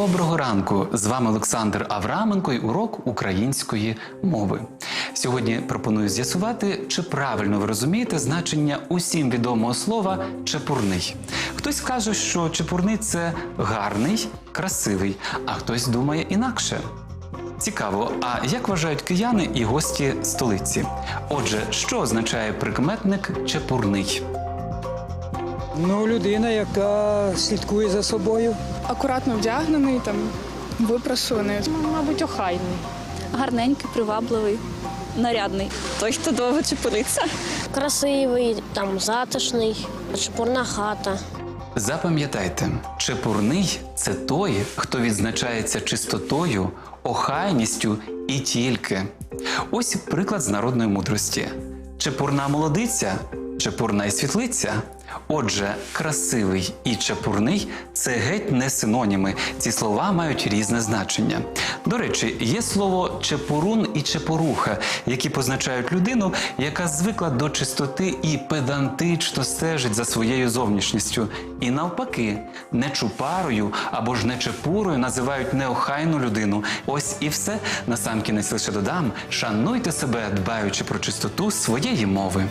Доброго ранку! З вами Олександр Авраменко і урок української мови. Сьогодні пропоную з'ясувати, чи правильно ви розумієте значення усім відомого слова чепурний. Хтось каже, що чепурний це гарний, красивий, а хтось думає інакше. Цікаво, а як вважають кияни і гості столиці? Отже, що означає прикметник чепурний? Ну, людина, яка слідкує за собою. акуратно вдягнений, там випрасуваний. Мабуть, охайний. гарненький, привабливий, нарядний. Той, хто довго чепуриться. красивий, там затишний, чепурна хата. Запам'ятайте, чепурний це той, хто відзначається чистотою, охайністю і тільки. Ось приклад з народної мудрості: чепурна молодиця, чепурна і світлиця. Отже, красивий і чепурний це геть не синоніми. Ці слова мають різне значення. До речі, є слово чепурун і чепуруха, які позначають людину, яка звикла до чистоти і педантично стежить за своєю зовнішністю. І навпаки, нечупарою або ж нечепурою називають неохайну людину. Ось і все. Насамкінець лише додам: шануйте себе, дбаючи про чистоту своєї мови.